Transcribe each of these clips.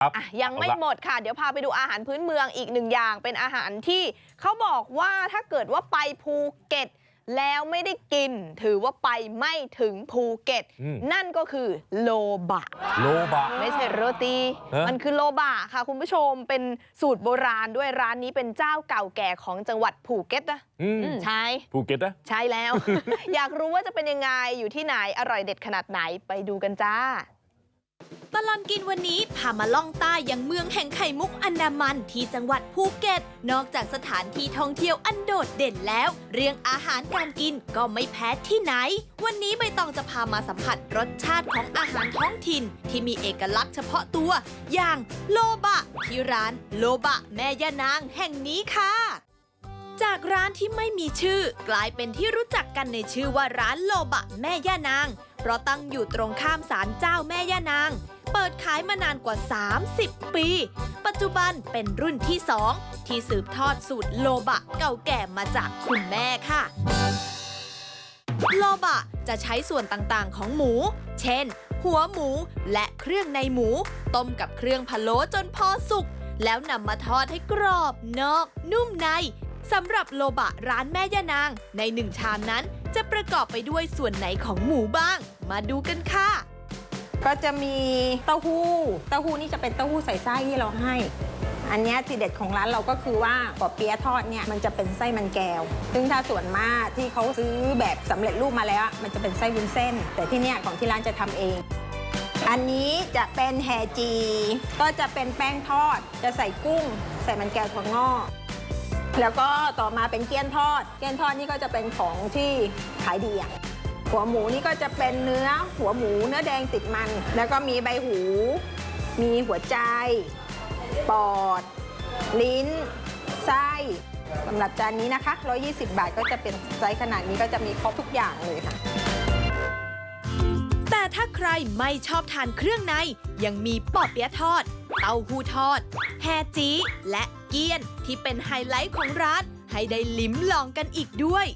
ครับอะยังไม่เอาละหมดค่ะเดี๋ยวพาไปดูอาหารพื้นเมืองอีกหนึ่งอย่างเป็นอาหารที่เขาบอกว่าถ้าเกิดว่าไปภูเก็ตแล้วไม่ได้กิน ถือว่าไปไม่ถึงภูเก็ตอืมนั่นก็คือโลบะ โลบะ ไม่ใช่โรตีเอ๊ะมันคือโลบะค่ะคุณผู้ชมเป็นสูตรโบราณด้วยร้านนี้เป็นเจ้าเก่าแก่ของจังหวัดภูเก็ตนะอืมใช่ภูเก็ตนะใช่แล้ว อยากรู้ว่าจะเป็นยังไงอยู่ที่ไหนอร่อยเด็ดขนาดไหนไปดูกันจ้าต ลอดกินวันนี้พามาล่องใต้ยังเมืองแห่งไข่มุกอันดามันที่จังหวัดภูเก็ต นอกจากสถานที่ท่องเที่ยวอันโดดเด่นแล้ว เรื่องอาหารการกินก็ไม่แพ้ที่ไหน วันนี้ใบตองจะพามาสัมผัสรสชาติของอาหารท้องถิ่น ที่มีเอกลักษณ์เฉพาะตัว อย่างโลบะที่ร้านโลบะแม่ย่านางแห่งนี้ค่ะจากร้านที่ไม่มีชื่อ กลายเป็นที่รู้จักกันในชื่อว่าร้านโลบะแม่ย่านาง เพราะตั้งอยู่ตรงข้ามศาลเจ้าแม่ย่านาง ปิดขายมานานกว่า 30 ปี ปัจจุบันเป็นรุ่นที่ 2 ที่สืบทอดสูตรโลบะเก่าแก่มาจากคุณแม่ค่ะ โลบะจะใช้ส่วนต่างๆของหมู เช่น หัวหมูและเครื่องในหมู ต้มกับเครื่องพะโล้จนพอสุก แล้วนำมาทอดให้กรอบนอก นุ่มในสำหรับโลบะร้านแม่ย่านาง ในหนึ่งชามนั้นจะประกอบไปด้วยส่วนไหนของหมูบ้าง มาดูกันค่ะ ก็จะมีเต้าหู้ เต้าหู้นี่จะเป็นเต้าหู้ใส่ไส้ที่เราให้ อันนี้ทีเด็ดของร้านเราก็คือว่าปอเปี๊ยะทอดเนี่ยมันจะเป็นไส้มันแก้ว ซึ่งถ้าส่วนมากที่เขาซื้อแบบสำเร็จรูปมาแล้วมันจะเป็นไส้วุ้นเส้น แต่ที่เนี่ยของที่ร้านจะทำเอง อันนี้จะเป็นแฮจี ก็จะเป็นแป้งทอด จะใส่กุ้ง ใส่มันแก้วถั่วงอกแล้วก็ต่อมาเป็นเกี๊ยนทอด เกี๊ยนทอดนี่ก็จะเป็นของที่ขายดีอะ หัวหมูนี่ก็จะเป็นเนื้อหัวหมูเนื้อแดงติดมัน แล้วก็มีใบหู มีหัวใจ ปอด ลิ้น ไส้สำหรับจานนี้นะคะ 120 บาทก็จะเป็นไซส์ขนาดนี้ก็จะมีครบทุกอย่างเลยค่ะ แต่ถ้าใครไม่ชอบทานเครื่องใน ยังมีปอเปี๊ยะทอด เต้าหู้ทอด แฮจีและเกี๊ยนที่เป็นไฮไลท์ของร้าน ให้ได้ลิ้มลองกันอีกด้วย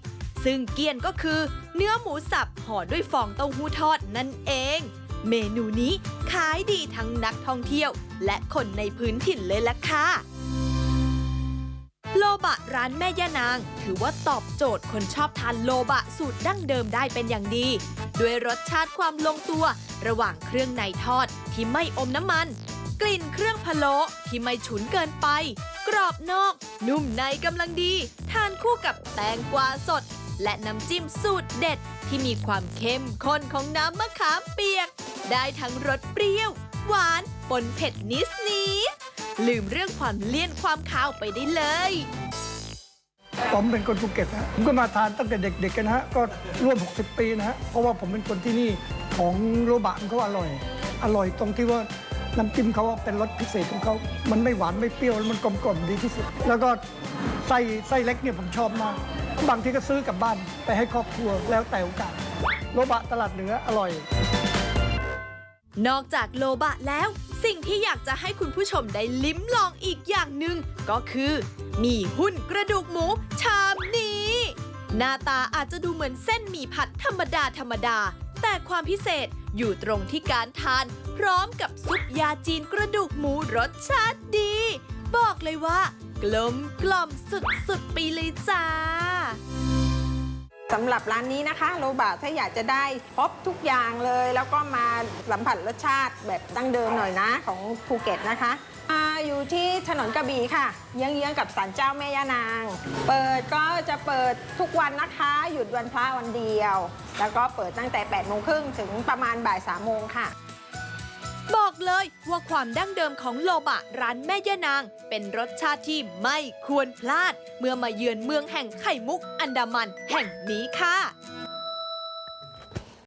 ซึ่งเกี๊ยนก็คือเนื้อหมูสับห่อด้วยฟองเต้าหู้ทอดนั่นเอง เมนูนี้ขายดีทั้งนักท่องเที่ยว และคนในพื้นถิ่นเลยล่ะค่ะโลบะร้านแม่ย่านาง ถือว่าตอบโจทย์คนชอบทานโลบะสูตรดั้งเดิมได้เป็นอย่างดี ด้วยรสชาติความลงตัว ระหว่างเครื่องในทอดที่ไม่อมน้ำมัน กลิ่นเครื่องพะโล้ที่ไม่ฉุนเกินไป กรอบนอก นุ่มในกำลังดี ทานคู่กับแตงกวาสด และน้ำจิ้มสูตรเด็ดที่มีความเข้มข้นของน้ำมะขามเปียก ได้ทั้งรสเปรี้ยว หวานปนเผ็ดนิดนิดลืมเรื่องความเลี่ยนความคาวไปได้เลย ผมเป็นคนภูเก็ตนะผมก็มาทานตั้งแต่เด็กๆกันฮะ ก็ร่วม 60 ปีนะฮะ เพราะว่าผมเป็นคนที่นี่ของโรบะเขาอร่อย อร่อยตรงที่ว่าน้ำจิ้มเขาเป็นรสพิเศษของเขา มันไม่หวานไม่เปรี้ยวแล้วมันกลมกล่อมดีที่สุด แล้วก็ไส้ไส้เล็กเนี่ยผมชอบมาก บางทีก็ซื้อกลับบ้านไปให้ครอบครัวแล้วแต่โอกาสโรบะตลาดเหนืออร่อย นอกจากโลบะแล้ว สิ่งที่อยากจะให้คุณผู้ชมได้ลิ้มลองอีกอย่างหนึ่งก็คือมีหุ้นกระดูกหมูชามนี้ หน้าตาอาจจะดูเหมือนเส้นหมี่ผัดธรรมดาธรรมดา แต่ความพิเศษอยู่ตรงที่การทาน พร้อมกับซุปยาจีนกระดูกหมูรสชาติดี บอกเลยว่ากลมกล่อมสุดๆไปเลยจ้าสำหรับร้านนี้นะคะโรบะถ้าอยากจะได้ครบทุกอย่างเลย แล้วก็มาสัมผัสรสชาติแบบดั้งเดิมหน่อยนะของภูเก็ตนะคะอาอยู่ที่ถนนกระบี่ค่ะ เยื้องๆกับศาลเจ้าแม่ย่านาง เปิดก็จะเปิดทุกวันนะคะ หยุดวันพระวันเดียว แล้วก็เปิดตั้งแต่8โมงครึ่งถึงประมาณบ่าย3โมงค่ะ บอกเลยว่าความดั้งเดิมของโลบะร้านแม่ย่านาง เป็นรสชาติที่ไม่ควรพลาด เมื่อมาเยือนเมืองแห่งไข่มุกอันดามันแห่งนี้ค่ะ